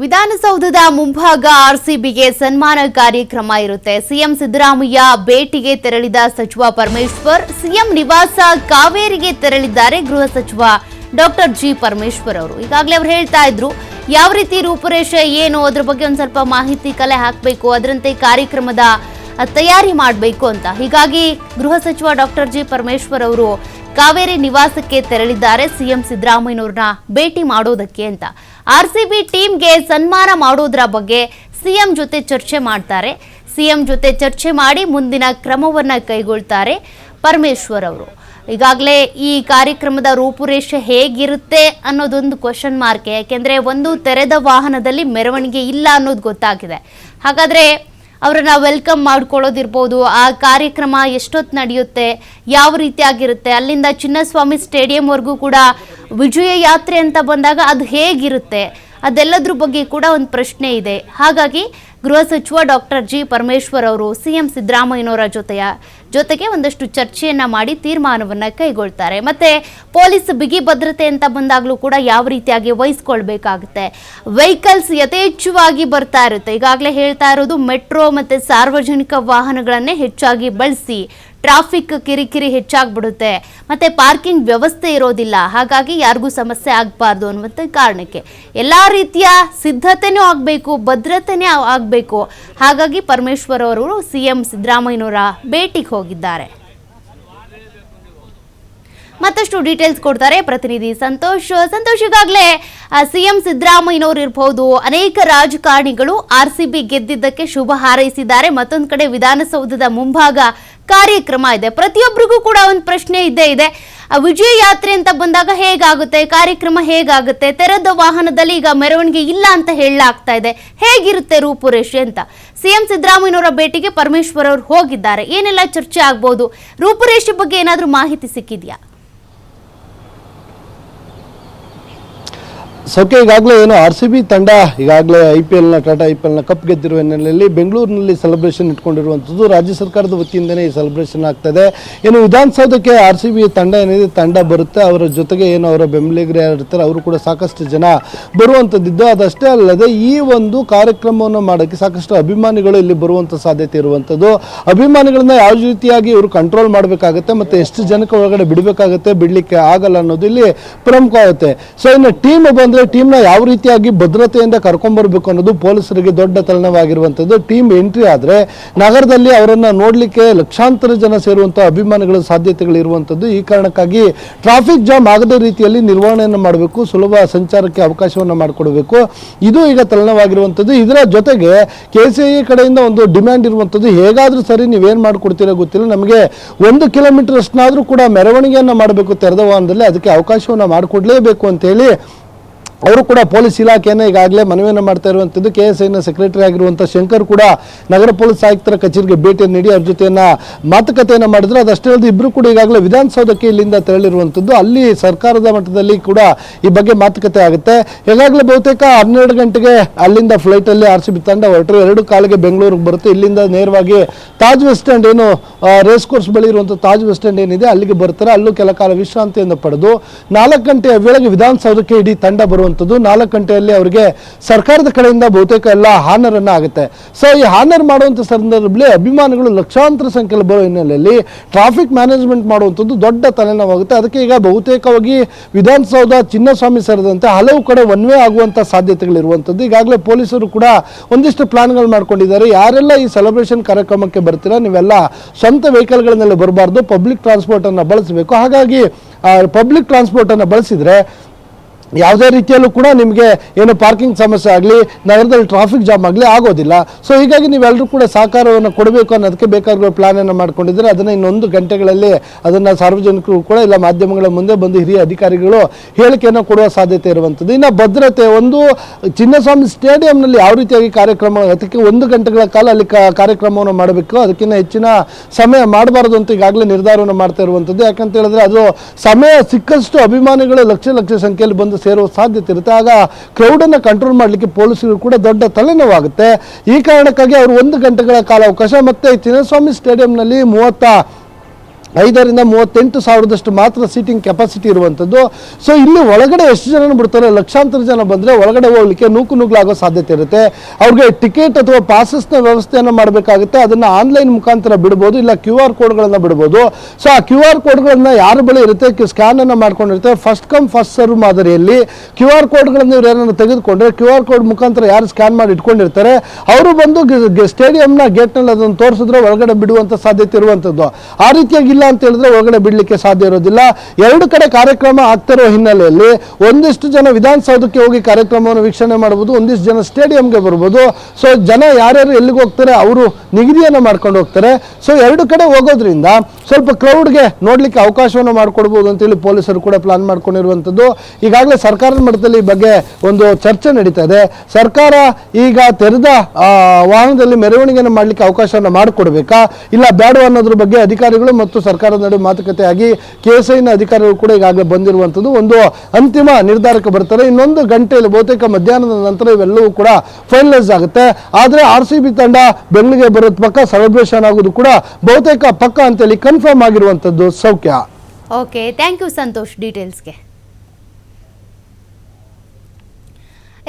ವಿಧಾನಸೌಧದ ಮುಂಭಾಗ ಆರ್ಸಿಬಿಗೆ ಸನ್ಮಾನ ಕಾರ್ಯಕ್ರಮ ಇರುತ್ತೆ. ಸಿಎಂ ಸಿದ್ದರಾಮಯ್ಯ ಭೇಟಿಗೆ ತೆರಳಿದ ಸಚಿವ ಪರಮೇಶ್ವರ್, ಸಿಎಂ ನಿವಾಸ ಕಾವೇರಿಗೆ ತೆರಳಿದ್ದಾರೆ ಗೃಹ ಸಚಿವ ಡಾಕ್ಟರ್ ಜಿ ಪರಮೇಶ್ವರ್ ಅವರು. ಈಗಾಗಲೇ ಅವರು ಹೇಳ್ತಾ ಇದ್ರು, ಯಾವ ರೀತಿ ರೂಪುರೇಷೆ ಏನು ಅದ್ರ ಬಗ್ಗೆ ಒಂದು ಸ್ವಲ್ಪ ಮಾಹಿತಿ ಕಲೆ ಹಾಕಬೇಕು, ಅದರಂತೆ ಕಾರ್ಯಕ್ರಮದ ತಯಾರಿ ಮಾಡಬೇಕು ಅಂತ. ಹೀಗಾಗಿ ಗೃಹ ಸಚಿವ ಡಾಕ್ಟರ್ ಜಿ ಪರಮೇಶ್ವರ್ ಅವರು ಕಾವೇರಿ ನಿವಾಸಕ್ಕೆ ತೆರಳಿದ್ದಾರೆ, ಸಿಎಂ ಸಿದ್ದರಾಮಯ್ಯನವ್ರನ್ನ ಭೇಟಿ ಮಾಡೋದಕ್ಕೆ ಅಂತ. ಆರ್ ಸಿ ಬಿ ಟೀಮ್ಗೆ ಸನ್ಮಾನ ಮಾಡುವುದರ ಬಗ್ಗೆ ಸಿಎಂ ಜೊತೆ ಚರ್ಚೆ ಮಾಡ್ತಾರೆ. ಸಿಎಂ ಜೊತೆ ಚರ್ಚೆ ಮಾಡಿ ಮುಂದಿನ ಕ್ರಮವನ್ನ ಕೈಗೊಳ್ತಾರೆ ಪರಮೇಶ್ವರ್ ಅವರು. ಈಗಾಗಲೇ ಈ ಕಾರ್ಯಕ್ರಮದ ರೂಪುರೇಷೆ ಹೇಗಿರುತ್ತೆ ಅನ್ನೋದೊಂದು ಕ್ವಶನ್ ಮಾರ್ಕ್ ಯಾಕೆಂದ್ರೆ ಒಂದು ತೆರೆದ ವಾಹನದಲ್ಲಿ ಮೆರವಣಿಗೆ ಇಲ್ಲ ಅನ್ನೋದು ಗೊತ್ತಾಗಿದೆ. ಹಾಗಾದ್ರೆ ಅವರನ್ನ ವೆಲ್ಕಮ್ ಮಾಡ್ಕೊಳ್ಳೋದಿರ್ಬೋದು, ಆ ಕಾರ್ಯಕ್ರಮ ಎಷ್ಟೊತ್ತು ನಡೆಯುತ್ತೆ, ಯಾವ ರೀತಿಯಾಗಿರುತ್ತೆ, ಅಲ್ಲಿಂದ ಚಿನ್ನಸ್ವಾಮಿ ಸ್ಟೇಡಿಯಂವರೆಗೂ ಕೂಡ ವಿಜಯ ಯಾತ್ರೆ ಅಂತ ಬಂದಾಗ ಅದು ಹೇಗಿರುತ್ತೆ? ಅದೆಲ್ಲದ್ರ ಬಗ್ಗೆ ಕೂಡ ಒಂದು ಪ್ರಶ್ನೆ ಇದೆ. ಹಾಗಾಗಿ ಗೃಹ ಸಚಿವ ಡಾಕ್ಟರ್ ಜಿ ಪರಮೇಶ್ವರ್ ಅವರು ಸಿಎಂ ಸಿದ್ದರಾಮಯ್ಯನವರ ಜೊತೆಯ ಜೊತೆಗೆ ಒಂದಷ್ಟು ಚರ್ಚೆಯನ್ನ ಮಾಡಿ ತೀರ್ಮಾನವನ್ನ ಕೈಗೊಳ್ತಾರೆ. ಮತ್ತೆ ಪೊಲೀಸ್ ಬಿಗಿ ಭದ್ರತೆ ಅಂತ ಬಂದಾಗಲೂ ಕೂಡ ಯಾವ ರೀತಿಯಾಗಿ ವಹಿಸ್ಕೊಳ್ಬೇಕಾಗುತ್ತೆ? ವೆಹಿಕಲ್ಸ್ ಯಥೇಚ್ಛವಾಗಿ ಬರ್ತಾ ಇರುತ್ತೆ. ಈಗಾಗಲೇ ಹೇಳ್ತಾ ಇರೋದು ಮೆಟ್ರೋ ಮತ್ತೆ ಸಾರ್ವಜನಿಕ ವಾಹನಗಳನ್ನೇ ಹೆಚ್ಚಾಗಿ ಬಳಸಿ ಟ್ರಾಫಿಕ್ ಕಿರಿಕಿರಿ ಹೆಚ್ಚಾಗ್ಬಿಡುತ್ತೆ. ಮತ್ತೆ ಪಾರ್ಕಿಂಗ್ ವ್ಯವಸ್ಥೆ ಇರೋದಿಲ್ಲ. ಹಾಗಾಗಿ ಯಾರಿಗೂ ಸಮಸ್ಯೆ ಆಗಬಾರ್ದು ಅನ್ನುವಂಥ ಕಾರಣಕ್ಕೆ. ಎಲ್ಲ ರೀತಿಯ ಸಿದ್ಧತೆನೂ ಆಗಬೇಕು, ಭದ್ರತೆನೇ ಆಗಬೇಕು. ಹಾಗಾಗಿ ಪರಮೇಶ್ವರ್ ಅವರು ಸಿಎಂ ಸಿದ್ದರಾಮಯ್ಯನವರ ಭೇಟಿಗೆ ಹೋಗಿದ್ದಾರೆ. ಮತ್ತಷ್ಟು ಡೀಟೇಲ್ಸ್ ಕೊಡ್ತಾರೆ ಪ್ರತಿನಿಧಿ ಸಂತೋಷ್. ಸಂತೋಷ್, ಈಗಾಗಲೇ ಸಿಎಂ ಸಿದ್ದರಾಮಯ್ಯನವರು ಇರಬಹುದು ಅನೇಕ ರಾಜಕಾರಣಿಗಳು ಆರ್ ಸಿ ಬಿ ಗೆದ್ದಿದ್ದಕ್ಕೆ ಶುಭ ಹಾರೈಸಿದ್ದಾರೆ. ಮತ್ತೊಂದು ಕಡೆ ವಿಧಾನಸೌಧದ ಮುಂಭಾಗ ಕಾರ್ಯಕ್ರಮ ಇದೆ. ಪ್ರತಿಯೊಬ್ಬರಿಗೂ ಕೂಡ ಒಂದು ಪ್ರಶ್ನೆ ಇದ್ದೇ ಇದೆ. ವಿಜಯ ಯಾತ್ರೆ ಅಂತ ಬಂದಾಗ ಹೇಗಾಗುತ್ತೆ? ಕಾರ್ಯಕ್ರಮ ಹೇಗಾಗುತ್ತೆ? ತೆರೆದ ವಾಹನದಲ್ಲಿ ಈಗ ಮೆರವಣಿಗೆ ಇಲ್ಲ ಅಂತ ಹೇಳಲಾಗ್ತಾ ಇದೆ. ಹೇಗಿರುತ್ತೆ ರೂಪುರೇಷೆ ಅಂತ? ಸಿಎಂ ಸಿದ್ದರಾಮಯ್ಯನವರ ಭೇಟಿಗೆ ಪರಮೇಶ್ವರ್ ಅವರು ಹೋಗಿದ್ದಾರೆ. ಏನೆಲ್ಲ ಚರ್ಚೆ ಆಗ್ಬೋದು? ರೂಪುರೇಷೆ ಬಗ್ಗೆ ಏನಾದರೂ ಮಾಹಿತಿ ಸಿಕ್ಕಿದೆಯಾ? ಸೌಖ್ಯ ಈಗಾಗಲೇ ಏನು ಆರ್ ಸಿ ಬಿ ತಂಡ, ಈಗಾಗಲೇ ಐ ಪಿ ಎಲ್ನ ಟಾಟಾ ಐ ಪಿ ಎಲ್ನ ಕಪ್ ಗೆದ್ದಿರುವ ಹಿನ್ನೆಲೆಯಲ್ಲಿ ಬೆಂಗಳೂರಿನಲ್ಲಿ ಸೆಲೆಬ್ರೇಷನ್ ಇಟ್ಕೊಂಡಿರುವಂಥದ್ದು. ರಾಜ್ಯ ಸರ್ಕಾರದ ವತಿಯಿಂದನೇ ಈ ಸೆಲೆಬ್ರೇಷನ್ ಆಗ್ತದೆ. ಏನು ವಿಧಾನಸೌಧಕ್ಕೆ ಆರ್ ಸಿ ಬಿ ತಂಡ ಏನಿದೆ, ತಂಡ ಬರುತ್ತೆ. ಅವರ ಜೊತೆಗೆ ಏನು ಅವರ ಬೆಂಬಲಿಗರು ಇರ್ತಾರೆ, ಅವರು ಕೂಡ ಸಾಕಷ್ಟು ಜನ ಬರುವಂಥದ್ದಿದ್ದು. ಅದಷ್ಟೇ ಅಲ್ಲದೆ ಈ ಒಂದು ಕಾರ್ಯಕ್ರಮವನ್ನು ಮಾಡೋಕ್ಕೆ ಸಾಕಷ್ಟು ಅಭಿಮಾನಿಗಳು ಇಲ್ಲಿ ಬರುವಂಥ ಸಾಧ್ಯತೆ ಇರುವಂಥದ್ದು. ಅಭಿಮಾನಿಗಳನ್ನ ಯಾವ ರೀತಿಯಾಗಿ ಇವರು ಕಂಟ್ರೋಲ್ ಮಾಡಬೇಕಾಗುತ್ತೆ ಮತ್ತು ಎಷ್ಟು ಜನಕ್ಕೆ ಒಳಗಡೆ ಬಿಡಬೇಕಾಗುತ್ತೆ, ಬಿಡಲಿಕ್ಕೆ ಆಗಲ್ಲ ಅನ್ನೋದು ಇಲ್ಲಿ ಪ್ರಮುಖವಾಗುತ್ತೆ. ಸೊ ಇನ್ನು ಟೀಮ್ ಬಂದರೆ ಟೀಮ್ನ ಯಾವ ರೀತಿಯಾಗಿ ಭದ್ರತೆಯಿಂದ ಕರ್ಕೊಂಡ್ಬರ್ಬೇಕು ಅನ್ನೋದು ಪೊಲೀಸರಿಗೆ ದೊಡ್ಡ ತಲೆನವಾಗಿರುವಂತದ್ದು ಟೀಮ್ ಎಂಟ್ರಿ ಆದರೆ ನಗರದಲ್ಲಿ ಅವರನ್ನು ನೋಡಲಿಕ್ಕೆ ಲಕ್ಷಾಂತರ ಜನ ಸೇರುವಂಥ ಅಭಿಮಾನಿಗಳ ಸಾಧ್ಯತೆಗಳು ಇರುವಂತದ್ದು ಈ ಕಾರಣಕ್ಕಾಗಿ ಟ್ರಾಫಿಕ್ ಜಾಮ್ ಆಗದ ರೀತಿಯಲ್ಲಿ ನಿರ್ವಹಣೆಯನ್ನು ಮಾಡಬೇಕು, ಸುಲಭ ಸಂಚಾರಕ್ಕೆ ಅವಕಾಶವನ್ನು ಮಾಡಿಕೊಡಬೇಕು. ಇದು ಈಗ ತಲೆನವಾಗಿರುವಂತದ್ದು ಇದರ ಜೊತೆಗೆ ಕೆ ಕಡೆಯಿಂದ ಒಂದು ಡಿಮ್ಯಾಂಡ್ ಇರುವಂಥದ್ದು. ಹೇಗಾದರೂ ಸರಿ ನೀವೇನು ಮಾಡಿಕೊಡ್ತೀರೋ ಗೊತ್ತಿಲ್ಲ. ನಮಗೆ ಒಂದು ಕಿಲೋಮೀಟರ್ ಅಷ್ಟನ್ನಾದರೂ ಕೂಡ ಮೆರವಣಿಗೆಯನ್ನು ಮಾಡಬೇಕು, ತೆರೆದ ವಾಹನದಲ್ಲಿ ಅದಕ್ಕೆ ಅವಕಾಶವನ್ನು ಮಾಡಿಕೊಡ್ಲೇಬೇಕು ಅಂತೇಳಿ ಅವರು ಕೂಡ ಪೊಲೀಸ್ ಇಲಾಖೆಯನ್ನು ಈಗಾಗಲೇ ಮನವಿಯನ್ನು ಮಾಡ್ತಾ ಇರುವಂಥದ್ದು ಕೆ ಎಸ್ ಐನ ಸೆಕ್ರೆಟರಿ ಆಗಿರುವಂಥ ಶಂಕರ್ ಕೂಡ ನಗರ ಪೊಲೀಸ್ ಆಯುಕ್ತರ ಕಚೇರಿಗೆ ಭೇಟಿ ನೀಡಿ ಅವ್ರ ಜೊತೆಯನ್ನು ಮಾತುಕತೆಯನ್ನು ಮಾಡಿದ್ರು. ಅದಷ್ಟೇ ಅಲ್ಲದೆ ಇಬ್ಬರು ಕೂಡ ಈಗಾಗಲೇ ವಿಧಾನಸೌಧಕ್ಕೆ ಇಲ್ಲಿಂದ ತೆರಳಿರುವಂಥದ್ದು ಅಲ್ಲಿ ಸರ್ಕಾರದ ಮಟ್ಟದಲ್ಲಿ ಕೂಡ ಈ ಬಗ್ಗೆ ಮಾತುಕತೆ ಆಗುತ್ತೆ. ಈಗಾಗಲೇ ಬಹುತೇಕ ಹನ್ನೆರಡು ಗಂಟೆಗೆ ಅಲ್ಲಿಂದ ಫ್ಲೈಟಲ್ಲಿ ಆರ್ ಸಿ ಬಿ ತಂಡ ಹೊರಟರು. ಎರಡು ಕಾಲಿಗೆ ಬೆಂಗಳೂರಿಗೆ ಬರುತ್ತೆ. ಇಲ್ಲಿಂದ ನೇರವಾಗಿ ತಾಜ್ ವೆಸ್ಟ್ ಸ್ಟ್ಯಾಂಡ್ ಏನು ರೇಸ್ ಕೋರ್ಸ್ ಬಳಿ ಇರುವಂಥ ತಾಜ್ ವೆಸ್ಟ್ ಸ್ಟ್ಯಾಂಡ್ ಏನಿದೆ, ಅಲ್ಲಿಗೆ ಬರ್ತಾರೆ. ಅಲ್ಲೂ ಕೆಲ ಕಾಲ ವಿಶ್ರಾಂತಿಯನ್ನು ಪಡೆದು ನಾಲ್ಕು ಗಂಟೆಯ ವೇಳೆಗೆ ವಿಧಾನಸೌಧಕ್ಕೆ ಇಡೀ ತಂಡ ಬರುವಂಥದ್ದು ನಾಲ್ಕು ಗಂಟೆಯಲ್ಲಿ ಅವರಿಗೆ ಸರ್ಕಾರದ ಕಡೆಯಿಂದ ಬಹುತೇಕ ಎಲ್ಲ ಹಾನರನ್ನು ಆಗುತ್ತೆ. ಸೊ ಈ ಹಾನರ್ ಮಾಡುವಂಥ ಸಂದರ್ಭದಲ್ಲಿ ಅಭಿಮಾನಿಗಳು ಲಕ್ಷಾಂತರ ಸಂಖ್ಯೆಯಲ್ಲಿ ಬರೋ ಹಿನ್ನೆಲೆಯಲ್ಲಿ ಟ್ರಾಫಿಕ್ ಮ್ಯಾನೇಜ್ಮೆಂಟ್ ಮಾಡುವಂಥದ್ದು ದೊಡ್ಡ ತಲೆನೋವಾಗುತ್ತೆ. ಅದಕ್ಕೆ ಈಗ ಬಹುತೇಕವಾಗಿ ವಿಧಾನಸೌಧ ಚಿನ್ನಸ್ವಾಮಿ ಸೇರಿದಂತೆ ಹಲವು ಕಡೆ ಒನ್ ವೇ ಆಗುವಂಥ ಸಾಧ್ಯತೆಗಳಿರುವಂಥದ್ದು ಈಗಾಗಲೇ ಪೊಲೀಸರು ಕೂಡ ಒಂದಿಷ್ಟು ಪ್ಲಾನ್ಗಳು ಮಾಡ್ಕೊಂಡಿದ್ದಾರೆ. ಯಾರೆಲ್ಲ ಈ ಸೆಲೆಬ್ರೇಷನ್ ಕಾರ್ಯಕ್ರಮಕ್ಕೆ ಬರ್ತೀರ, ನೀವೆಲ್ಲ ಸ್ವಂತ ವೆಹಿಕಲ್ಗಳನ್ನೆಲ್ಲ ಬರಬಾರ್ದು ಪಬ್ಲಿಕ್ ಟ್ರಾನ್ಸ್ಪೋರ್ಟನ್ನು ಬಳಸಬೇಕು. ಹಾಗಾಗಿ ಪಬ್ಲಿಕ್ ಟ್ರಾನ್ಸ್ಪೋರ್ಟನ್ನು ಬಳಸಿದರೆ ಯಾವುದೇ ರೀತಿಯಲ್ಲೂ ಕೂಡ ನಿಮಗೆ ಏನು ಪಾರ್ಕಿಂಗ್ ಸಮಸ್ಯೆ ಆಗಲಿ, ನಗರದಲ್ಲಿ ಟ್ರಾಫಿಕ್ ಜಾಮ್ ಆಗಲಿ ಆಗೋದಿಲ್ಲ. ಸೊ ಹೀಗಾಗಿ ನೀವೆಲ್ಲರೂ ಕೂಡ ಸಹಕಾರವನ್ನು ಕೊಡಬೇಕು ಅನ್ನೋದಕ್ಕೆ ಬೇಕಾಗಿರೋ ಪ್ಲಾನನ್ನು ಮಾಡ್ಕೊಂಡಿದ್ದಾರೆ. ಅದನ್ನು ಇನ್ನೊಂದು ಗಂಟೆಗಳಲ್ಲಿ ಅದನ್ನು ಸಾರ್ವಜನಿಕರು ಕೂಡ ಇಲ್ಲ ಮಾಧ್ಯಮಗಳ ಮುಂದೆ ಬಂದು ಹಿರಿಯ ಅಧಿಕಾರಿಗಳು ಹೇಳಿಕೆಯನ್ನು ಕೊಡುವ ಸಾಧ್ಯತೆ ಇರುವಂಥದ್ದು. ಇನ್ನು ಭದ್ರತೆ, ಒಂದು ಚಿನ್ನಸ್ವಾಮಿ ಸ್ಟೇಡಿಯಂನಲ್ಲಿ ಯಾವ ರೀತಿಯಾಗಿ ಕಾರ್ಯಕ್ರಮ, ಅದಕ್ಕೆ ಒಂದು ಗಂಟೆಗಳ ಕಾಲ ಅಲ್ಲಿ ಕಾರ್ಯಕ್ರಮವನ್ನು ಮಾಡಬೇಕು ಅದಕ್ಕಿಂತ ಹೆಚ್ಚಿನ ಸಮಯ ಮಾಡಬಾರದು ಅಂತ ಈಗಾಗಲೇ ನಿರ್ಧಾರವನ್ನು ಮಾಡ್ತಾ ಇರುವಂಥದ್ದು. ಯಾಕಂತ ಹೇಳಿದ್ರೆ ಅದು ಸಮಯ ಸಿಕ್ಕಷ್ಟು ಅಭಿಮಾನಿಗಳು ಲಕ್ಷ ಲಕ್ಷ ಸಂಖ್ಯೆಯಲ್ಲಿ ಬಂದು ಸೇರುವ ಸಾಧ್ಯತೆ ಇರುತ್ತೆ. ಆಗ ಕ್ರೌಡನ್ನು ಕಂಟ್ರೋಲ್ ಮಾಡಲಿಕ್ಕೆ ಪೊಲೀಸರು ಕೂಡ ದೊಡ್ಡ ತಲೆನೋವಾಗುತ್ತೆ. ಈ ಕಾರಣಕ್ಕಾಗಿ ಅವರು ಒಂದು ಗಂಟೆಗಳ ಕಾಲ ಅವಕಾಶ ಮತ್ತೆ ಚಿನ್ನಸ್ವಾಮಿ ಸ್ಟೇಡಿಯಂನಲ್ಲಿ ಮೂವತ್ತ ಐದರಿಂದ ಮೂವತ್ತೆಂಟು ಸಾವಿರದಷ್ಟು ಮಾತ್ರ ಸೀಟಿಂಗ್ ಕೆಪಾಸಿಟಿ ಇರುವಂಥದ್ದು. ಸೊ ಇಲ್ಲಿ ಒಳಗಡೆ ಎಷ್ಟು ಜನ ಬಿಡ್ತಾರೆ? ಲಕ್ಷಾಂತರ ಜನ ಬಂದರೆ ಒಳಗಡೆ ಹೋಗ್ಲಿಕ್ಕೆ ನೂಕು ನುಗ್ಲಾಗೋ ಸಾಧ್ಯತೆ ಇರುತ್ತೆ. ಅವ್ರಿಗೆ ಟಿಕೆಟ್ ಅಥವಾ ಪಾಸಸ್ನ ವ್ಯವಸ್ಥೆಯನ್ನು ಮಾಡಬೇಕಾಗುತ್ತೆ. ಅದನ್ನು ಆನ್ಲೈನ್ ಮುಖಾಂತರ ಬಿಡ್ಬೋದು, ಇಲ್ಲ ಕ್ಯೂ ಆರ್ ಕೋಡ್ಗಳನ್ನು ಬಿಡ್ಬೋದು. ಸೊ ಆ ಕ್ಯೂ ಆರ್ ಕೋಡ್ಗಳನ್ನು ಯಾರ ಬಳಿ ಇರುತ್ತೆ? ಸ್ಕ್ಯಾನನ್ನು ಮಾಡ್ಕೊಂಡಿರ್ತಾರೆ. ಫಸ್ಟ್ ಕಮ್ ಫಸ್ಟ್ ಸರ್ವ್ ಮಾದರಿಯಲ್ಲಿ. ಕ್ಯೂ ಆರ್ ಕೋಡ್ಗಳನ್ನು ಇವ್ರು ಏನಾದ್ರು ತೆಗೆದುಕೊಂಡ್ರೆ ಕ್ಯೂ ಆರ್ ಕೋಡ್ ಮುಖಾಂತರ ಯಾರು ಸ್ಕ್ಯಾನ್ ಮಾಡಿ ಇಟ್ಕೊಂಡಿರ್ತಾರೆ, ಅವರು ಬಂದು ಸ್ಟೇಡಿಯಂನ ಗೇಟ್ನಲ್ಲಿ ಅದನ್ನು ತೋರಿಸಿದ್ರೆ ಒಳಗಡೆ ಬಿಡುವಂಥ ಸಾಧ್ಯತೆ ಇರುವಂಥದ್ದು. ಆ ರೀತಿಯಾಗಿ ಇಲ್ಲ ಅಂತ ಹೇಳಿದ್ರೆ ಒಳಗಡೆ ಬಿಡಲಿಕ್ಕೆ ಸಾಧ್ಯ ಇರೋದಿಲ್ಲ. ಎರಡು ಕಡೆ ಕಾರ್ಯಕ್ರಮ ಆಗ್ತಿರೋ ಹಿನ್ನೆಲೆಯಲ್ಲಿ ಒಂದಿಷ್ಟು ಜನ ವಿಧಾನಸೌಧಕ್ಕೆ ಹೋಗಿ ಕಾರ್ಯಕ್ರಮವನ್ನು ವೀಕ್ಷಣೆ ಮಾಡ್ಬೋದು, ಒಂದಿಷ್ಟು ಜನ ಸ್ಟೇಡಿಯಂಗೆ ಬರ್ಬೋದು. ಸೊ ಜನ ಯಾರ್ಯಾರು ಎಲ್ಲಿಗೆ ಹೋಗ್ತಾರೆ, ಅವರು ನಿಗದಿಯನ್ನು ಮಾಡ್ಕೊಂಡು ಹೋಗ್ತಾರೆ. ಸೊ ಎರಡು ಕಡೆ ಹೋಗೋದ್ರಿಂದ ಸ್ವಲ್ಪ ಕ್ರೌಡ್ಗೆ ನೋಡಲಿಕ್ಕೆ ಅವಕಾಶವನ್ನು ಮಾಡಿಕೊಡ್ಬೋದು ಅಂತೇಳಿ ಪೊಲೀಸರು ಕೂಡ ಪ್ಲಾನ್ ಮಾಡ್ಕೊಂಡಿರುವಂಥದ್ದು. ಈಗಾಗಲೇ ಸರ್ಕಾರದ ಮಟ್ಟದಲ್ಲಿ ಈ ಬಗ್ಗೆ ಒಂದು ಚರ್ಚೆ ನಡೀತಾ ಇದೆ. ಸರ್ಕಾರ ಈಗ ತೆರೆದ ವಾಹನದಲ್ಲಿ ಮೆರವಣಿಗೆಯನ್ನು ಮಾಡಲಿಕ್ಕೆ ಅವಕಾಶವನ್ನು ಮಾಡಿಕೊಡ್ಬೇಕಾ? ಇಲ್ಲ ಬೇಡ ಅನ್ನೋದ್ರ ಬಗ್ಗೆ ಅಧಿಕಾರಿಗಳು ಮತ್ತು ಸರ್ಕಾರದ ನಡುವೆ ಮಾತುಕತೆ ಆಗಿ ಕೆ ಎಸ್ ಐನ ಅಧಿಕಾರಿಗಳು ಕೂಡ ಈಗಾಗಲೇ ಬಂದಿರುವಂಥದ್ದು. ಒಂದು ಅಂತಿಮ ನಿರ್ಧಾರಕ್ಕೆ ಬರ್ತಾರೆ. ಇನ್ನೊಂದು ಗಂಟೆಯಲ್ಲಿ ಬಹುತೇಕ ಮಧ್ಯಾಹ್ನದ ನಂತರ ಇವೆಲ್ಲವೂ ಕೂಡ ಫೈನಲೈಸ್ ಆಗುತ್ತೆ. ಆದರೆ ಆರ್ ಸಿ ಬಿ ತಂಡ ಬೆಂಗಳಿಗೆ ಬರೋದು ಪಕ್ಕ ಸೆಲೆಬ್ರೇಷನ್ ಆಗೋದು ಕೂಡ ಬಹುತೇಕ ಪಕ್ಕ ಅಂತೇಳಿ ಕನ್ಫರ್ಮ್ ಆಗಿರುವಂಥದ್ದು ಸೌಖ್ಯ. ಓಕೆ ಥ್ಯಾಂಕ್ ಯು ಸಂತೋಷ್ ಡೀಟೇಲ್ಸ್ಗೆ.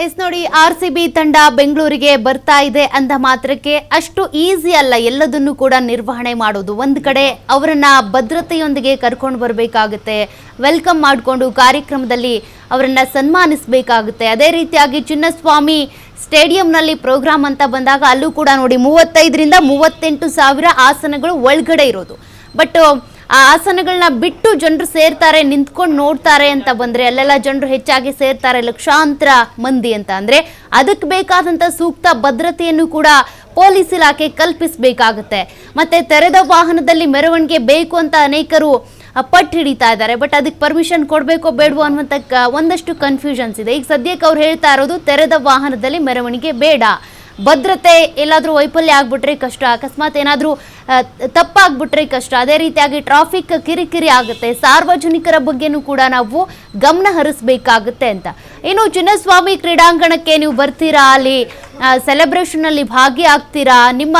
ಎಸ್ ನೋಡಿ, ಆರ್ ಸಿ ಬಿ ತಂಡ ಬೆಂಗಳೂರಿಗೆ ಬರ್ತಾ ಇದೆ ಅಂದ ಮಾತ್ರಕ್ಕೆ ಅಷ್ಟು ಈಸಿ ಅಲ್ಲ ಎಲ್ಲದನ್ನು ಕೂಡ ನಿರ್ವಹಣೆ ಮಾಡೋದು. ಒಂದು ಕಡೆ ಅವರನ್ನ ಭದ್ರತೆಯೊಂದಿಗೆ ಕರ್ಕೊಂಡು ಬರಬೇಕಾಗುತ್ತೆ. ವೆಲ್ಕಮ್ ಮಾಡಿಕೊಂಡು ಕಾರ್ಯಕ್ರಮದಲ್ಲಿ ಅವರನ್ನ ಸನ್ಮಾನಿಸಬೇಕಾಗುತ್ತೆ. ಅದೇ ರೀತಿಯಾಗಿ ಚಿನ್ನಸ್ವಾಮಿ ಸ್ಟೇಡಿಯಂನಲ್ಲಿ ಪ್ರೋಗ್ರಾಮ್ ಅಂತ ಬಂದಾಗ ಅಲ್ಲೂ ಕೂಡ ನೋಡಿ, ಮೂವತ್ತೈದರಿಂದ ಮೂವತ್ತೆಂಟು ಸಾವಿರ ಆಸನಗಳು ಒಳಗಡೆ ಇರೋದು. ಬಟ್ ಆ ಆಸನಗಳನ್ನ ಬಿಟ್ಟು ಜನರು ಸೇರ್ತಾರೆ, ನಿಂತ್ಕೊಂಡು ನೋಡ್ತಾರೆ ಅಂತ ಬಂದ್ರೆ, ಅಲ್ಲೆಲ್ಲ ಜನರು ಹೆಚ್ಚಾಗಿ ಸೇರ್ತಾರೆ ಲಕ್ಷಾಂತರ ಮಂದಿ ಅಂತ ಅಂದ್ರೆ ಅದಕ್ಕೆ ಬೇಕಾದಂತ ಸೂಕ್ತ ಭದ್ರತೆಯನ್ನು ಕೂಡ ಪೊಲೀಸ್ ಇಲಾಖೆ ಕಲ್ಪಿಸಬೇಕಾಗುತ್ತೆ. ಮತ್ತೆ ತೆರೆದ ವಾಹನದಲ್ಲಿ ಮೆರವಣಿಗೆ ಬೇಕು ಅಂತ ಅನೇಕರು ಪಟ್ಟು ಹಿಡಿತಾ ಇದ್ದಾರೆ. ಬಟ್ ಅದಕ್ಕೆ ಪರ್ಮಿಷನ್ ಕೊಡಬೇಕೋ ಬೇಡವೋ ಅನ್ನುವಂಥ ಒಂದಷ್ಟು ಕನ್ಫ್ಯೂಷನ್ಸ್ ಇದೆ. ಈಗ ಸದ್ಯಕ್ಕೆ ಅವ್ರು ಹೇಳ್ತಾ ಇರೋದು, ತೆರೆದ ವಾಹನದಲ್ಲಿ ಮೆರವಣಿಗೆ ಬೇಡ. ಭದ್ರತೆ ಎಲ್ಲಾದರೂ ವೈಫಲ್ಯ ಆಗ್ಬಿಟ್ರೆ ಕಷ್ಟ, ಅಕಸ್ಮಾತ್ ಏನಾದರೂ ತಪ್ಪಾಗ್ಬಿಟ್ರೆ ಕಷ್ಟ. ಅದೇ ರೀತಿಯಾಗಿ ಟ್ರಾಫಿಕ್ ಕಿರಿಕಿರಿ ಆಗುತ್ತೆ. ಸಾರ್ವಜನಿಕರ ಬಗ್ಗೆನೂ ಕೂಡ ನಾವು ಗಮನ ಹರಿಸ್ಬೇಕಾಗುತ್ತೆ ಅಂತ. ಇನ್ನು ಚಿನ್ನಸ್ವಾಮಿ ಕ್ರೀಡಾಂಗಣಕ್ಕೆ ನೀವು ಬರ್ತೀರಾ? ಅಲ್ಲಿ ಸೆಲೆಬ್ರೇಷನಲ್ಲಿ ಭಾಗಿಯಾಗ್ತೀರಾ? ನಿಮ್ಮ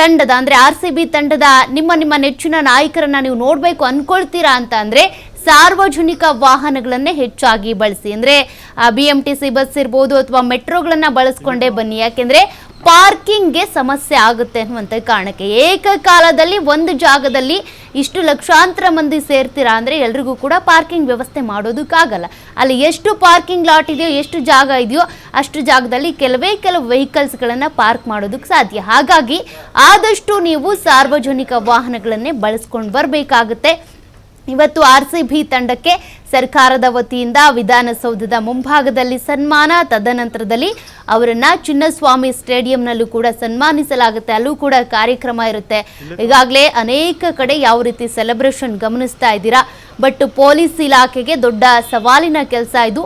ತಂಡದ, ಅಂದರೆ ಆರ್ ಸಿ ಬಿ ತಂಡದ ನಿಮ್ಮ ನಿಮ್ಮ ನೆಚ್ಚಿನ ನಾಯಕರನ್ನ ನೀವು ನೋಡಬೇಕು ಅಂದ್ಕೊಳ್ತೀರಾ ಅಂತ ಅಂದ್ರೆ ಸಾರ್ವಜನಿಕ ವಾಹನಗಳನ್ನೇ ಹೆಚ್ಚಾಗಿ ಬಳಸಿ. ಅಂದ್ರೆ B M T C bus ಇರ್ಬೋದು ಅಥವಾ ಮೆಟ್ರೋಗಳನ್ನ ಬಳಸ್ಕೊಂಡೇ ಬನ್ನಿ. ಯಾಕೆಂದ್ರೆ, ಪಾರ್ಕಿಂಗ್ಗೆ ಸಮಸ್ಯೆ ಆಗುತ್ತೆ ಅನ್ನುವಂಥ ಕಾರಣಕ್ಕೆ. ಏಕಕಾಲದಲ್ಲಿ ಒಂದು ಜಾಗದಲ್ಲಿ ಇಷ್ಟು ಲಕ್ಷಾಂತರ ಮಂದಿ ಸೇರ್ತೀರಾ ಅಂದ್ರೆ, ಎಲ್ರಿಗೂ ಕೂಡ ಪಾರ್ಕಿಂಗ್ ವ್ಯವಸ್ಥೆ ಮಾಡೋದಕ್ಕಾಗಲ್ಲ. ಅಲ್ಲಿ ಎಷ್ಟು ಪಾರ್ಕಿಂಗ್ ಲಾಟ್ ಇದೆಯೋ, ಎಷ್ಟು ಜಾಗ ಇದೆಯೋ, ಅಷ್ಟು ಜಾಗದಲ್ಲಿ ಕೆಲವೇ ಕೆಲವು ವೆಹಿಕಲ್ಸ್ಗಳನ್ನು ಪಾರ್ಕ್ ಮಾಡೋದಕ್ಕೆ ಸಾಧ್ಯ. ಹಾಗಾಗಿ, ಆದಷ್ಟು ನೀವು ಸಾರ್ವಜನಿಕ ವಾಹನಗಳನ್ನೇ ಬಳಸ್ಕೊಂಡು ಬರಬೇಕಾಗುತ್ತೆ. ಇವತ್ತು ಆರ್ ಸಿ ಬಿ ತಂಡಕ್ಕೆ ಸರ್ಕಾರದ ವತಿಯಿಂದ ವಿಧಾನಸೌಧದ ಮುಂಭಾಗದಲ್ಲಿ ಸನ್ಮಾನ, ತದನಂತರದಲ್ಲಿ ಅವರನ್ನ ಚಿನ್ನಸ್ವಾಮಿ ಸ್ಟೇಡಿಯಂನಲ್ಲೂ ಕೂಡ ಸನ್ಮಾನಿಸಲಾಗುತ್ತೆ. ಅಲ್ಲೂ ಕೂಡ ಕಾರ್ಯಕ್ರಮ ಇರುತ್ತೆ. ಈಗಾಗಲೇ ಅನೇಕ ಕಡೆ ಯಾವ ರೀತಿ ಸೆಲೆಬ್ರೇಷನ್ ಗಮನಿಸ್ತಾ ಇದ್ದೀರಾ? ಬಟ್ ಪೊಲೀಸ್ ಇಲಾಖೆಗೆ ದೊಡ್ಡ ಸವಾಲಿನ ಕೆಲಸ ಇದು.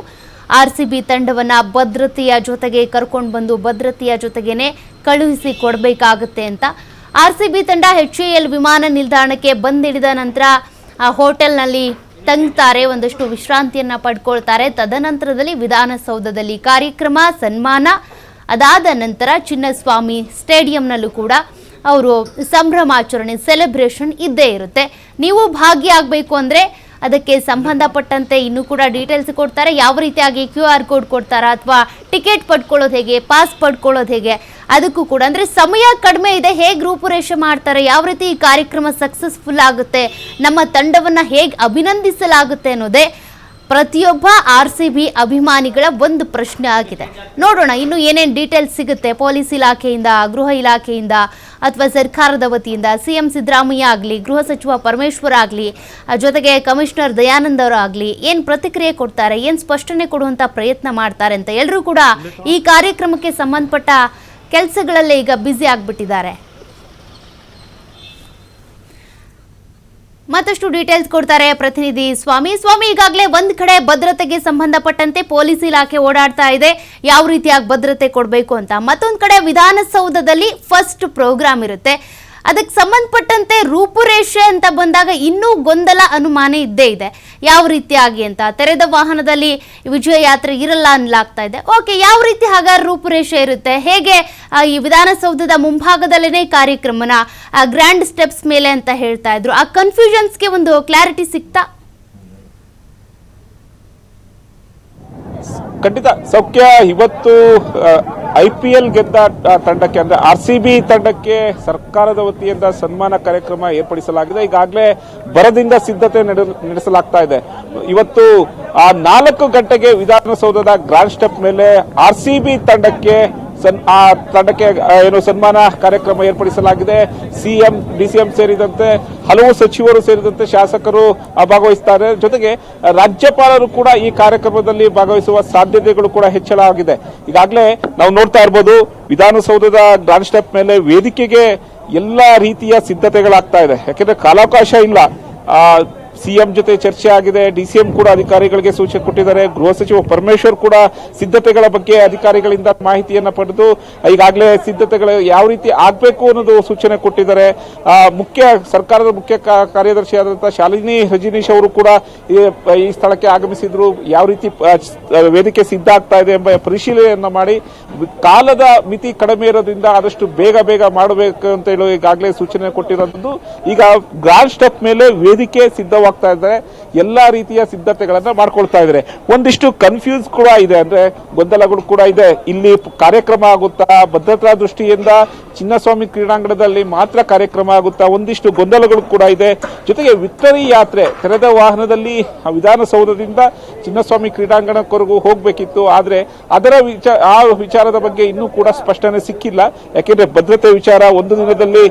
ಆರ್ ಸಿ ಬಿ ತಂಡವನ್ನ ಭದ್ರತೆಯ ಜೊತೆಗೆ ಕರ್ಕೊಂಡು ಬಂದು ಭದ್ರತೆಯ ಜೊತೆಗೇನೆ ಕಳುಹಿಸಿ ಕೊಡಬೇಕಾಗುತ್ತೆ ಅಂತ. ಆರ್ ಸಿ ಬಿ ತಂಡ ಹೆಚ್ ಎ ಎಲ್ ವಿಮಾನ ನಿಲ್ದಾಣಕ್ಕೆ ಬಂದಿಳಿದ ನಂತರ ಆ ಹೋಟೆಲ್ನಲ್ಲಿ ತಂಗ್ತಾರೆ ಒಂದಷ್ಟು ವಿಶ್ರಾಂತಿಯನ್ನು ಪಡ್ಕೊಳ್ತಾರೆ. ತದನಂತರದಲ್ಲಿ ವಿಧಾನಸೌಧದಲ್ಲಿ ಕಾರ್ಯಕ್ರಮ, ಸನ್ಮಾನ. ಅದಾದ ನಂತರ ಚಿನ್ನಸ್ವಾಮಿ ಸ್ಟೇಡಿಯಂನಲ್ಲೂ ಕೂಡ ಅವರು ಸಂಭ್ರಮಾಚರಣೆ ಸೆಲೆಬ್ರೇಷನ್ ಇದ್ದೇ ಇರುತ್ತೆ. ನೀವು ಭಾಗಿಯಾಗಬೇಕು ಅಂದರೆ ಅದಕ್ಕೆ ಸಂಬಂಧಪಟ್ಟಂತೆ ಇನ್ನೂ ಕೂಡ ಡೀಟೇಲ್ಸ್ ಕೊಡ್ತಾರೆ. ಯಾವ ರೀತಿಯಾಗಿ ಕ್ಯೂ ಆರ್ ಕೋಡ್ ಕೊಡ್ತಾರಾ ಅಥವಾ ಟಿಕೆಟ್ ಪಡ್ಕೊಳ್ಳೋದು ಹೇಗೆ ಪಾಸ್ ಪಡ್ಕೊಳ್ಳೋದು ಹೇಗೆ, ಅದಕ್ಕೂ ಕೂಡ. ಅಂದರೆ ಸಮಯ ಕಡಿಮೆ ಇದೆ, ಹೇಗೆ ರೂಪುರೇಷೆ ಮಾಡ್ತಾರೆ, ಯಾವ ರೀತಿ ಈ ಕಾರ್ಯಕ್ರಮ ಸಕ್ಸಸ್ಫುಲ್ ಆಗುತ್ತೆ, ನಮ್ಮ ತಂಡವನ್ನು ಹೇಗೆ ಅಭಿನಂದಿಸಲಾಗುತ್ತೆ ಅನ್ನೋದೇ ಪ್ರತಿಯೊಬ್ಬ ಆರ್ ಸಿ ಬಿ ಅಭಿಮಾನಿಗಳ ಒಂದು ಪ್ರಶ್ನೆ ಆಗಿದೆ. ನೋಡೋಣ, ಇನ್ನು ಏನೇನು ಡೀಟೇಲ್ಸ್ ಸಿಗುತ್ತೆ? ಪೊಲೀಸ್ ಇಲಾಖೆಯಿಂದ, ಗೃಹ ಇಲಾಖೆಯಿಂದ ಅಥವಾ ಸರ್ಕಾರದ ವತಿಯಿಂದ? ಸಿ ಎಂ ಸಿದ್ದರಾಮಯ್ಯ ಆಗಲಿ, ಗೃಹ ಸಚಿವ ಪರಮೇಶ್ವರ್ ಆಗಲಿ ಜೊತೆಗೆ ಕಮಿಷನರ್ ದಯಾನಂದ ಅವರು ಆಗಲಿ, ಏನು ಪ್ರತಿಕ್ರಿಯೆ ಕೊಡ್ತಾರೆ? ಏನು ಸ್ಪಷ್ಟನೆ ಕೊಡುವಂಥ ಪ್ರಯತ್ನ ಮಾಡ್ತಾರೆ ಅಂತ ಎಲ್ಲರೂ ಕೂಡ ಈ ಕಾರ್ಯಕ್ರಮಕ್ಕೆ ಸಂಬಂಧಪಟ್ಟ ಕೆಲಸಗಳಲ್ಲೇ ಈಗ ಬ್ಯುಸಿ ಆಗಿಬಿಟ್ಟಿದ್ದಾರೆ. ಮತ್ತಷ್ಟು ಡೀಟೇಲ್ಸ್ ಕೊಡ್ತಾರೆ ಪ್ರತಿನಿಧಿ ಸ್ವಾಮಿ. ಸ್ವಾಮಿ, ಈಗಾಗಲೇ ಒಂದ್ ಕಡೆ ಭದ್ರತೆಗೆ ಸಂಬಂಧಪಟ್ಟಂತೆ ಪೊಲೀಸ್ ಇಲಾಖೆ ಓಡಾಡ್ತಾ ಇದೆ. ಯಾವ ರೀತಿಯಾಗಿ ಭದ್ರತೆ ಕೊಡಬೇಕು ಅಂತ ಮತ್ತೊಂದ್ ಕಡೆ ವಿಧಾನಸೌಧದಲ್ಲಿ ಫಸ್ಟ್ ಪ್ರೋಗ್ರಾಮ್ ಇರುತ್ತೆ. ಅದಕ್ಕೆ ಸಂಬಂಧಪಟ್ಟಂತೆ ರೂಪುರೇಷೆ ಅಂತ ಬಂದಾಗ ಇನ್ನೂ ಗೊಂದಲ ಅನುಮಾನ ಇದ್ದೇ ಇದೆ. ಯಾವ ರೀತಿಯಾಗಿ ಅಂತ ತೆರೆದ ವಾಹನದಲ್ಲಿ ವಿಜಯ ಯಾತ್ರೆ ಇರಲ್ಲ ಅನ್ಲಾಗ್ತಾ ಇದೆ. ಓಕೆ, ಯಾವ ರೀತಿ ಹಾಗಾದ್ರೆ ರೂಪುರೇಷೆ ಇರುತ್ತೆ? ಹೇಗೆ ಈ ವಿಧಾನಸೌಧದ ಮುಂಭಾಗದಲ್ಲೇನೆ ಕಾರ್ಯಕ್ರಮನ ಗ್ರ್ಯಾಂಡ್ ಸ್ಟೆಪ್ಸ್ ಮೇಲೆ ಅಂತ ಹೇಳ್ತಾ ಇದ್ರು. ಆ ಕನ್ಫ್ಯೂಷನ್ಸ್ಗೆ ಒಂದು ಕ್ಲಾರಿಟಿ ಸಿಗ್ತಾ ಖಂಡಿತ, ಸೌಖ್ಯ, ಇವತ್ತು ಐ ಪಿ ಎಲ್ ಗೆದ್ದ ತಂಡಕ್ಕೆ ಅಂದ್ರೆ ಆರ್ ಸಿ ಬಿ ತಂಡಕ್ಕೆ ಸರ್ಕಾರದ ವತಿಯಿಂದ ಸನ್ಮಾನ ಕಾರ್ಯಕ್ರಮ ಏರ್ಪಡಿಸಲಾಗಿದೆ. ಈಗಾಗಲೇ ಬರದಿಂದ ಸಿದ್ಧತೆ ನಡೆ- ನಡೆಸಲಾಗ್ತಾ ಇದೆ. ಇವತ್ತು ಆ ನಾಲ್ಕು ಗಂಟೆಗೆ ವಿಧಾನಸೌಧದ ಗ್ರಾಂಡ್ ಸ್ಟೆಪ್ ಮೇಲೆ ಆರ್ ಸಿ ಬಿ ತಂಡಕ್ಕೆ ಸನ್ ಆ ತಂಡಕ್ಕೆ ಏನು ಸನ್ಮಾನ ಕಾರ್ಯಕ್ರಮ ಏರ್ಪಡಿಸಲಾಗಿದೆ. ಸಿಎಂ, ಡಿಸಿಎಂ ಸೇರಿದಂತೆ ಹಲವು ಸಚಿವರು ಸೇರಿದಂತೆ ಶಾಸಕರು ಭಾಗವಹಿಸುತ್ತಾರೆ ಜೊತೆಗೆ ರಾಜ್ಯಪಾಲರು ಕೂಡ ಈ ಕಾರ್ಯಕ್ರಮದಲ್ಲಿ ಭಾಗವಹಿಸುವ ಸಾಧ್ಯತೆಗಳು ಕೂಡ ಹೆಚ್ಚಳ ಆಗಿದೆ. ಈಗಾಗಲೇ ನಾವು ನೋಡ್ತಾ ಇರ್ಬೋದು, ವಿಧಾನಸೌಧದ ಗ್ರಾಂಡ್ ಸ್ಟೆಪ್ ಮೇಲೆ ವೇದಿಕೆಗೆ ಎಲ್ಲ ರೀತಿಯ ಸಿದ್ಧತೆಗಳಾಗ್ತಾ ಇದೆ. ಯಾಕೆಂದ್ರೆ ಕಾಲಾವಕಾಶ ಇಲ್ಲ. ಸಿಎಂ ಜೊತೆ ಚರ್ಚೆ ಆಗಿದೆ. ಡಿಸಿಎಂ ಕೂಡ ಅಧಿಕಾರಿಗಳಿಗೆ ಸೂಚನೆ ಕೊಟ್ಟಿದ್ದಾರೆ. ಗೃಹ ಸಚಿವ ಪರಮೇಶ್ವರ್ ಕೂಡ ಸಿದ್ಧತೆಗಳ ಬಗ್ಗೆ ಅಧಿಕಾರಿಗಳಿಂದ ಮಾಹಿತಿಯನ್ನು ಪಡೆದು, ಈಗಾಗಲೇ ಸಿದ್ಧತೆಗಳು ಯಾವ ರೀತಿ ಆಗಬೇಕು ಅನ್ನೋದು ಸೂಚನೆ ಕೊಟ್ಟಿದ್ದಾರೆ. ಮುಖ್ಯ, ಸರ್ಕಾರದ ಮುಖ್ಯ ಕಾರ್ಯದರ್ಶಿ ಕಾರ್ಯದರ್ಶಿಯಾದಂತಹ ಶಾಲಿನಿ ರಜನೀಶ್ ಅವರು ಕೂಡ ಈ- ಸ್ಥಳಕ್ಕೆ ಆಗಮಿಸಿದ್ರು. ಯಾವ ರೀತಿ ವೇದಿಕೆ ಸಿದ್ಧ ಆಗ್ತಾ ಇದೆ ಎಂಬ ಪರಿಶೀಲನೆಯನ್ನ ಮಾಡಿ, ಕಾಲದ ಮಿತಿ ಕಡಿಮೆ ಇರೋದ್ರಿಂದ ಆದಷ್ಟು ಬೇಗ ಬೇಗ ಮಾಡಬೇಕು ಅಂತ ಹೇಳಿ ಈಗಾಗಲೇ ಸೂಚನೆ ಕೊಟ್ಟಿರೋದು. ಈಗ ಗ್ರಾಂಡ್ ಸ್ಟೆಪ್ ಮೇಲೆ ವೇದಿಕೆ ಸಿದ್ಧವಾಗ್ತಾ ಇದ್ದಾರೆ, ಎಲ್ಲಾ ರೀತಿಯ ಸಿದ್ಧತೆಗಳನ್ನ ಮಾಡ್ಕೊಳ್ತಾ ಇದ್ದಾರೆ. ಒಂದಿಷ್ಟು ಕನ್ಫ್ಯೂಸ್ ಕೂಡ ಇದೆ ಅಂದ್ರೆ ಗೊಂದಲಗಳು ಕೂಡ ಇದೆ. ಇಲ್ಲಿ ಕಾರ್ಯಕ್ರಮ ಆಗುತ್ತಾ, ಭದ್ರತಾ ದೃಷ್ಟಿಯಿಂದ ಚಿನ್ನಸ್ವಾಮಿ ಕ್ರೀಡಾಂಗಣದಲ್ಲಿ ಮಾತ್ರ ಕಾರ್ಯಕ್ರಮ ಆಗುತ್ತಾ, ಒಂದಿಷ್ಟು ಗೊಂದಲಗಳು ಕೂಡ ಇದೆ. ಜೊತೆಗೆ ವಿಕ್ಟರಿ ಯಾತ್ರೆ, ತೆರೆದ ವಾಹನದಲ್ಲಿ ವಿಧಾನಸೌಧದಿಂದ ಚಿನ್ನಸ್ವಾಮಿ ಕ್ರೀಡಾಂಗಣಕ್ಕವರೆಗೂ ಹೋಗ್ಬೇಕಿತ್ತು. ಆದ್ರೆ ಅದರ ವಿಚಾರ ಆ ವಿಚಾರದ ಬಗ್ಗೆ ಇನ್ನೂ ಕೂಡ ಸ್ಪಷ್ಟನೆ ಸಿಕ್ಕಿಲ್ಲ. ಯಾಕೆಂದ್ರೆ ಭದ್ರತೆ ವಿಚಾರ ಒಂದು ದಿನದಲ್ಲಿ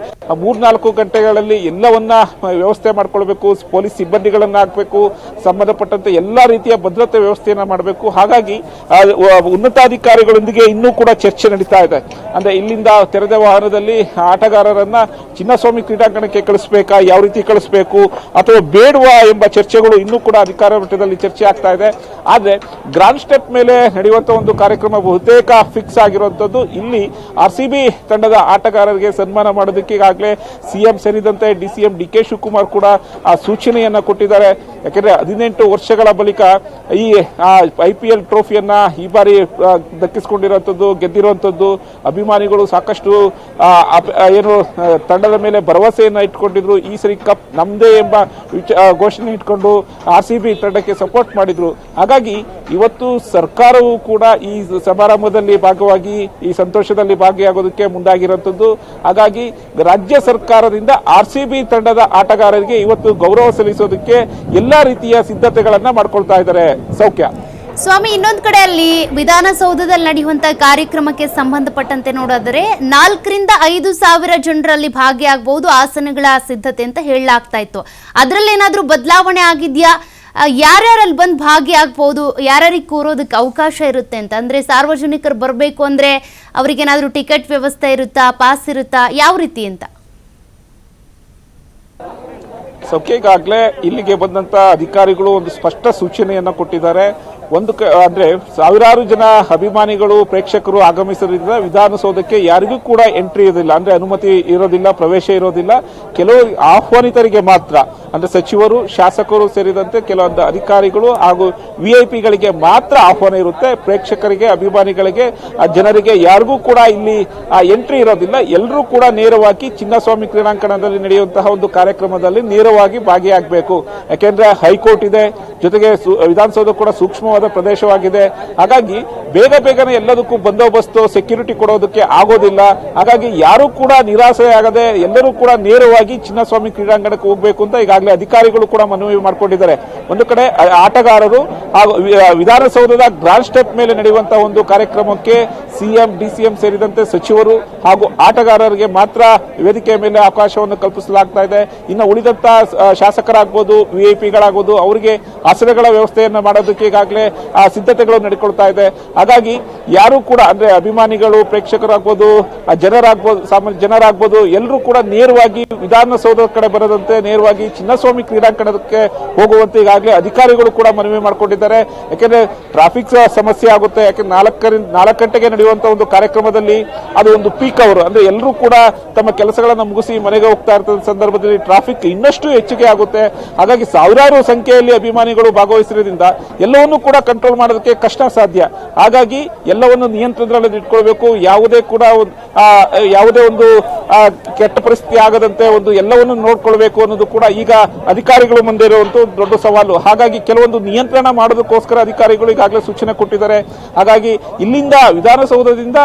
ಮೂರ್ನಾಲ್ಕು ಗಂಟೆಗಳಲ್ಲಿ ಎಲ್ಲವನ್ನ ವ್ಯವಸ್ಥೆ ಮಾಡ್ಕೊಳ್ಬೇಕು. ಪೊಲೀಸ್ ಸಿಬ್ಬಂದಿಗಳನ್ನ ಹಾಕಬೇಕು, ಸಂಬಂಧಪಟ್ಟಂತೆ ಎಲ್ಲ ರೀತಿಯ ಭದ್ರತೆ ವ್ಯವಸ್ಥೆಯನ್ನು ಮಾಡಬೇಕು. ಹಾಗಾಗಿ ಉನ್ನತಾಧಿಕಾರಿಗಳೊಂದಿಗೆ ಇನ್ನೂ ಕೂಡ ಚರ್ಚೆ ನಡೀತಾ ಇದೆ. ಅಂದ್ರೆ ಇಲ್ಲಿಂದ ತೆರೆದ ವಾಹನದಲ್ಲಿ ಆಟಗಾರರನ್ನ ಚಿನ್ನಸ್ವಾಮಿ ಕ್ರೀಡಾಂಗಣಕ್ಕೆ ಕಳಿಸ್ಬೇಕಾ, ಯಾವ ರೀತಿ ಕಳಿಸ್ಬೇಕು, ಅಥವಾ ಬೇಡವಾ ಎಂಬ ಚರ್ಚೆಗಳು ಇನ್ನೂ ಕೂಡ ಅಧಿಕಾರ ಮಟ್ಟದಲ್ಲಿ ಚರ್ಚೆ ಆಗ್ತಾ ಇದೆ. ಆದರೆ ಗ್ರಾಂಡ್ ಸ್ಟೆಪ್ ಮೇಲೆ ನಡೆಯುವಂಥ ಒಂದು ಕಾರ್ಯಕ್ರಮ ಬಹುತೇಕ ಫಿಕ್ಸ್ ಆಗಿರುವಂತದ್ದು ಇಲ್ಲಿ ಆರ್ ಸಿ ತಂಡದ ಆಟಗಾರರಿಗೆ ಸನ್ಮಾನ ಮಾಡೋದಕ್ಕೆ ಈಗಾಗಲೇ ಸಿಎಂ ಸೇರಿದಂತೆ D C M D K Shivakumar ಕೂಡ ಆ ಸೂಚನೆಯನ್ನ ಕೊಟ್ಟಿದ್ದಾರೆ. ಯಾಕೆಂದರೆ ಹದಿನೆಂಟು ವರ್ಷಗಳ ಬಳಿಕ ಈ ಐ ಪಿ ಎಲ್ ಟ್ರೋಫಿಯನ್ನ ಈ ಬಾರಿ ದಕ್ಕಿಸ್ಕೊಂಡಿರೋಂಥದ್ದು ಗೆದ್ದಿರುವಂತದ್ದು ಅಭಿಮಾನಿಗಳು ಸಾಕಷ್ಟು ಏನು ತಂಡದ ಮೇಲೆ ಭರವಸೆಯನ್ನ ಇಟ್ಕೊಂಡಿದ್ರು. ಈ ಸರಿ ಕಪ್ ನಮ್ದೇ ಎಂಬ ವಿಚ- ಘೋಷಣೆ ಇಟ್ಕೊಂಡು ಆರ್ ಸಿ ತಂಡಕ್ಕೆ ಸಪೋರ್ಟ್ ಮಾಡಿದ್ರು. ಹಾಗಾಗಿ ಇವತ್ತು ಸರ್ಕಾರವು ಕೂಡ ಈ ಸಮಾರಂಭದಲ್ಲಿ ಭಾಗವಾಗಿ, ಈ ಸಂತೋಷದಲ್ಲಿ ಭಾಗಿಯಾಗೋದಕ್ಕೆ ಮುಂದಾಗಿರುವಂತದ್ದು. ಹಾಗಾಗಿ ರಾಜ್ಯ ಸರ್ಕಾರದಿಂದ ಆರ್ ಸಿ ತಂಡದ ಆಟಗಾರರಿಗೆ ಇವತ್ತು ಗೌರವ ಸಲ್ಲಿಸೋದಕ್ಕೆ ಎಲ್ಲಾ ರೀತಿಯ ಸಿದ್ಧತೆಗಳನ್ನ ಮಾಡ್ಕೊಳ್ತಾ ಇದ್ದಾರೆ. ಸೌಖ್ಯ. ಸ್ವಾಮಿ, ಇನ್ನೊಂದು ಕಡೆ ಅಲ್ಲಿ ವಿಧಾನಸೌಧದಲ್ಲಿ ನಡೆಯುವಂತ ಕಾರ್ಯಕ್ರಮಕ್ಕೆ ಸಂಬಂಧಪಟ್ಟಂತೆ ನೋಡೋದರೆ ನಾಲ್ಕರಿಂದ ಐದು ಸಾವಿರ ಜನರಲ್ಲಿ ಭಾಗಿಯಾಗಬಹುದು ಆಸನಗಳ ಸಿದ್ಧತೆ ಅಂತ ಹೇಳಲಾಗ್ತಾ ಇತ್ತು. ಅದರಲ್ಲೇನಾದ್ರೂ ಬದಲಾವಣೆ ಆಗಿದ್ಯಾ? ಯಾರ್ಯಾರಲ್ಲಿ ಬಂದು ಭಾಗಿಯಾಗಬಹುದು, ಯಾರ್ಯಾರಿಗೆ ಕೂರೋದಕ್ಕೆ ಅವಕಾಶ ಇರುತ್ತೆ ಅಂತ? ಅಂದ್ರೆ ಸಾರ್ವಜನಿಕರು ಬರಬೇಕು ಅಂದ್ರೆ ಅವ್ರಿಗೇನಾದ್ರೂ ಟಿಕೆಟ್ ವ್ಯವಸ್ಥೆ ಇರುತ್ತಾ, ಪಾಸ್ ಇರುತ್ತಾ? ಯಾವ ರೀತಿ ಅಂತ? ಸೌಖ್ಯ ಈಗಾಗಲೇ ಇಲ್ಲಿಗೆ ಬಂದಂತ ಅಧಿಕಾರಿಗಳು ಒಂದು ಸ್ಪಷ್ಟ ಸೂಚನೆಯನ್ನ ಕೊಟ್ಟಿದ್ದಾರೆ. ಒಂದು ಅಂದ್ರೆ ಸಾವಿರಾರು ಜನ ಅಭಿಮಾನಿಗಳು, ಪ್ರೇಕ್ಷಕರು ಆಗಮಿಸೋದ್ರಿಂದ ವಿಧಾನಸೌಧಕ್ಕೆ ಯಾರಿಗೂ ಕೂಡ ಎಂಟ್ರಿ ಇರೋದಿಲ್ಲ ಅಂದ್ರೆ ಅನುಮತಿ ಇರೋದಿಲ್ಲ, ಪ್ರವೇಶ ಇರೋದಿಲ್ಲ. ಕೆಲವು ಆಹ್ವಾನಿತರಿಗೆ ಮಾತ್ರ. ಅಂದ್ರೆ ಸಚಿವರು, ಶಾಸಕರು ಸೇರಿದಂತೆ ಕೆಲವೊಂದು ಅಧಿಕಾರಿಗಳು ಹಾಗೂ ವಿಐಪಿಗಳಿಗೆ ಮಾತ್ರ ಆಹ್ವಾನ ಇರುತ್ತೆ. ಪ್ರೇಕ್ಷಕರಿಗೆ, ಅಭಿಮಾನಿಗಳಿಗೆ ಜನರಿಗೆ ಯಾರಿಗೂ ಕೂಡ ಇಲ್ಲಿ ಎಂಟ್ರಿ ಇರೋದಿಲ್ಲ. ಎಲ್ಲರೂ ಕೂಡ ನೇರವಾಗಿ ಚಿನ್ನಸ್ವಾಮಿ ಕ್ರೀಡಾಂಗಣದಲ್ಲಿ ನಡೆಯುವಂತಹ ಒಂದು ಕಾರ್ಯಕ್ರಮದಲ್ಲಿ ನೇರವಾಗಿ ಭಾಗಿಯಾಗಬೇಕು. ಯಾಕೆಂದ್ರೆ ಹೈಕೋರ್ಟ್ ಇದೆ, ಜೊತೆಗೆ ವಿಧಾನಸೌಧ ಕೂಡ ಸೂಕ್ಷ್ಮವಾದ ಪ್ರದೇಶವಾಗಿದೆ. ಹಾಗಾಗಿ ಬೇಗ ಬೇಗನೆ ಎಲ್ಲದಕ್ಕೂ ಬಂದೋಬಸ್ತು ಸೆಕ್ಯೂರಿಟಿ ಕೊಡೋದಕ್ಕೆ ಆಗೋದಿಲ್ಲ. ಹಾಗಾಗಿ ಯಾರು ಕೂಡ ನಿರಾಸೆ ಆಗದೆ ಎಲ್ಲರೂ ಕೂಡ ನೇರವಾಗಿ ಚಿನ್ನಸ್ವಾಮಿ ಕ್ರೀಡಾಂಗಣಕ್ಕೆ ಹೋಗಬೇಕು ಅಂತ ಈಗಾಗಲೇ ಅಧಿಕಾರಿಗಳು ಕೂಡ ಮನವಿ ಮಾಡಿಕೊಂಡಿದ್ದಾರೆ. ಒಂದು ಕಡೆ ಆಟಗಾರರು ಹಾಗೂ ವಿಧಾನಸೌಧದ ಗ್ರಾಂಡ್ ಸ್ಟೆಪ್ ಮೇಲೆ ನಡೆಯುವಂತಹ ಒಂದು ಕಾರ್ಯಕ್ರಮಕ್ಕೆ ಸಿಎಂ, ಡಿಸಿಎಂ ಸೇರಿದಂತೆ ಸಚಿವರು ಹಾಗೂ ಆಟಗಾರರಿಗೆ ಮಾತ್ರ ವೇದಿಕೆಯ ಮೇಲೆ ಅವಕಾಶವನ್ನು ಕಲ್ಪಿಸಲಾಗ್ತಾ ಇದೆ. ಇನ್ನು ಉಳಿದಂತ ವಿ ಐ ಪಿಗಳಾಗ್ಬೋದು ಅವರಿಗೆ ಆಸನಗಳ ವ್ಯವಸ್ಥೆಯನ್ನು ಮಾಡೋದಕ್ಕೆ ಈಗಾಗಲೇ ಸಿದ್ಧತೆಗಳು ನಡೆಕೊಳ್ತಾ ಇದೆ. ಹಾಗಾಗಿ ಯಾರು ಕೂಡ, ಅಂದ್ರೆ ಅಭಿಮಾನಿಗಳು, ಪ್ರೇಕ್ಷಕರಾಗ್ಬೋದು ಜನರಾಗ್ಬೋದು, ಸಾಮಾನ್ಯ ಜನರಾಗ್ಬೋದು, ಎಲ್ಲರೂ ಕೂಡ ನೇರವಾಗಿ ವಿಧಾನಸೌಧದ ಕಡೆ ಬರದಂತೆ, ನೇರವಾಗಿ ಚಿನ್ನಸ್ವಾಮಿ ಕ್ರೀಡಾಂಗಣಕ್ಕೆ ಹೋಗುವಂತೆ ಈಗಾಗಲೇ ಅಧಿಕಾರಿಗಳು ಕೂಡ ಮನವಿ ಮಾಡಿಕೊಂಡಿದ್ದಾರೆ. ಯಾಕೆಂದ್ರೆ ಟ್ರಾಫಿಕ್ ಸಮಸ್ಯೆ ಆಗುತ್ತೆ. ಯಾಕೆಂದ್ರೆ ನಾಲ್ಕರಿಂದ ನಾಲ್ಕು ಗಂಟೆಗೆ ನಡೆಯುವಂತ ಒಂದು ಕಾರ್ಯಕ್ರಮದಲ್ಲಿ ಅದು ಒಂದು ಪೀಕ್ ಅವರು ಅಂದ್ರೆ ಎಲ್ಲರೂ ಕೂಡ ತಮ್ಮ ಕೆಲಸಗಳನ್ನ ಮುಗಿಸಿ ಮನೆಗೆ ಹೋಗ್ತಾ ಇರ್ತದ ಸಂದರ್ಭದಲ್ಲಿ ಟ್ರಾಫಿಕ್ ಇನ್ನಷ್ಟು ಹೆಚ್ಚಿಗೆ ಆಗುತ್ತೆ. ಹಾಗಾಗಿ ಸಾವಿರಾರು ಸಂಖ್ಯೆಯಲ್ಲಿ ಅಭಿಮಾನಿಗಳು ಭಾಗವಹಿಸಿರೋದ್ರಿಂದ ಎಲ್ಲವನ್ನೂ ಕೂಡ ಕಂಟ್ರೋಲ್ ಮಾಡೋದಕ್ಕೆ ಕಷ್ಟ ಸಾಧ್ಯ. ಹಾಗಾಗಿ ಎಲ್ಲವನ್ನು ನಿಯಂತ್ರಣದಲ್ಲಿ ಇಟ್ಕೊಳ್ಬೇಕು. ಯಾವುದೇ ಕೂಡ ಯಾವುದೇ ಒಂದು ಕೆಟ್ಟ ಪರಿಸ್ಥಿತಿ ಆಗದಂತೆ ಒಂದು ಎಲ್ಲವನ್ನು ನೋಡ್ಕೊಳ್ಬೇಕು ಅನ್ನೋದು ಕೂಡ ಈಗ ಅಧಿಕಾರಿಗಳು ಮುಂದೆ ಇರುವಂತ ದೊಡ್ಡ ಸವಾಲು. ಹಾಗಾಗಿ ಕೆಲವೊಂದು ನಿಯಂತ್ರಣ ಮಾಡೋದಕ್ಕೋಸ್ಕರ ಅಧಿಕಾರಿಗಳು ಈಗಾಗಲೇ ಸೂಚನೆ ಕೊಟ್ಟಿದ್ದಾರೆ. ಹಾಗಾಗಿ ಇಲ್ಲಿಂದ ವಿಧಾನಸೌಧದಿಂದ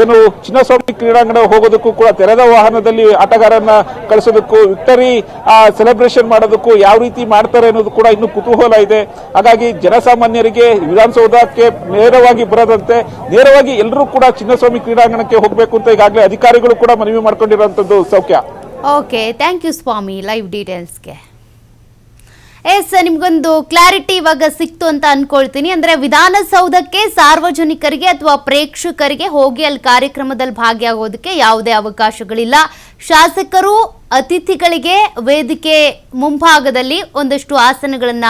ಏನು ಚಿನ್ನಸ್ವಾಮಿ ಕ್ರೀಡಾಂಗಣ ಹೋಗೋದಕ್ಕೂ ಕೂಡ ತೆರೆದ ವಾಹನದಲ್ಲಿ ಆಟಗಾರನ್ನ ಕಳಿಸೋದಕ್ಕೂ, ವಿಕ್ಟರಿ ಸೆಲೆಬ್ರೇಷನ್ ಮಾಡೋದಕ್ಕೂ ಯಾವ ರೀತಿ ಮಾಡ್ತಾರೆ ಅನ್ನೋದು ಕೂಡ ಇನ್ನು ಕುತೂಹಲ ಇದೆ. ಹಾಗಾಗಿ ಜನಸಾಮಾನ್ಯರಿಗೆ ವಿಧಾನಸೌಧಕ್ಕೆ ನೇರವಾಗಿ ಬರದಂತೆ, ನೇರವಾಗಿ ಎಲ್ಲರೂ ಕೂಡ ಚಿನ್ನಸ್ವಾಮಿ ಕ್ರೀಡಾಂಗಣಕ್ಕೆ ಹೋಗಬೇಕು ಅಂತ ಈಗಾಗಲೇ ಅಧಿಕಾರಿಗಳು ಕೂಡ ಮನವಿ ಮಾಡ್ಕೊಂಡಿರುವಂತದ್ದು ಸೌಖ್ಯ. ಓಕೆ ಥ್ಯಾಂಕ್ ಯು ಸ್ವಾಮಿ ಲೈವ್ ಡೀಟೇಲ್ಸ್ಗೆ ಎಸ್ ನಿಮ್ಗೊಂದು ಕ್ಲಾರಿಟಿ ಇವಾಗ ಸಿಕ್ತು ಅಂತ ಅನ್ಕೊಳ್ತೀನಿ. ಅಂದ್ರೆ ವಿಧಾನಸೌಧಕ್ಕೆ ಸಾರ್ವಜನಿಕರಿಗೆ ಅಥವಾ ಪ್ರೇಕ್ಷಕರಿಗೆ ಹೋಗಿ ಅಲ್ಲಿ ಕಾರ್ಯಕ್ರಮದಲ್ಲಿ ಭಾಗಿಯಾಗೋದಕ್ಕೆ ಯಾವುದೇ ಅವಕಾಶಗಳಿಲ್ಲ. ಶಾಸಕರು, ಅತಿಥಿಗಳಿಗೆ ವೇದಿಕೆ ಮುಂಭಾಗದಲ್ಲಿ ಒಂದಷ್ಟು ಆಸನಗಳನ್ನ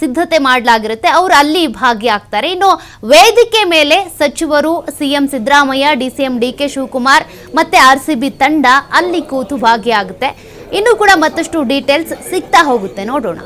ಸಿದ್ಧತೆ ಮಾಡಲಾಗಿರುತ್ತೆ. ಅವರು ಅಲ್ಲಿ ಭಾಗಿಯಾಗ್ತಾರೆ. ಇನ್ನು ವೇದಿಕೆ ಮೇಲೆ ಸಚಿವರು CM Siddaramaiah, DCM D K Shivakumar ಮತ್ತೆ ಆರ್ ಸಿ ಬಿ ತಂಡ ಅಲ್ಲಿ ಕೂತು ಭಾಗಿಯಾಗುತ್ತೆ. ಇನ್ನು ಕೂಡ ಮತ್ತಷ್ಟು ಡೀಟೇಲ್ಸ್ ಸಿಗ್ತಾ ಹೋಗುತ್ತೆ. ನೋಡೋಣ.